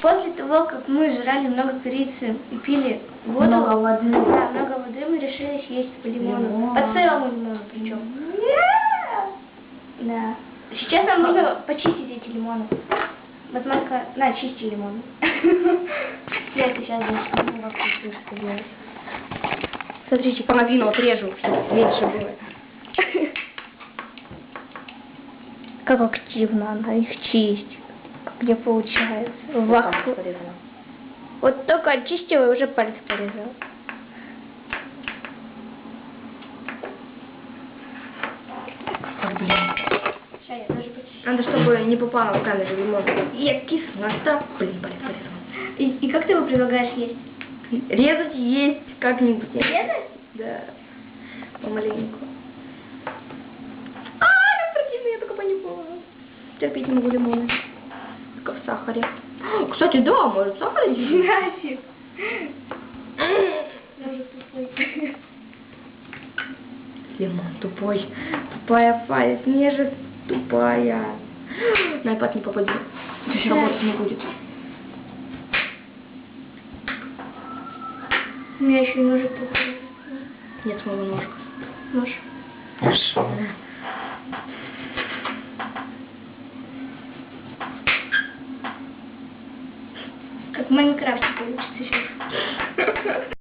После того, как мы жрали много корицы и пили воду, Много воды. да, много воды, мы решили съесть по лимону. Лимон. По целому лимону причем. Да. Сейчас нам нужно почистить эти лимоны. Вот Марка, на, чисти лимон. Я сейчас сделаю. Смотрите, половину отрежу, чтобы меньше было. Как активно она их чистит. Мне получается. Вах. Вот только очистила и уже палец порезал. Блин. Я. Надо, чтобы не попало в камеру лимон. И кислота. Блин, палец порезал. И, и как ты его предлагаешь есть? Резать, есть как-нибудь. Резать? Да. Помаленьку. А, противно, я только понюхала. Терпеть не могу лимоны. Сахаре. Кстати, да, может есть? Нафиг. Лимон тупой. Тупая Фарис, не же тупая. На iPad не попади. Здесь Да. работать не будет. У меня еще и ножик тупой. Нет моего ножка. Нож. Хорошо. Как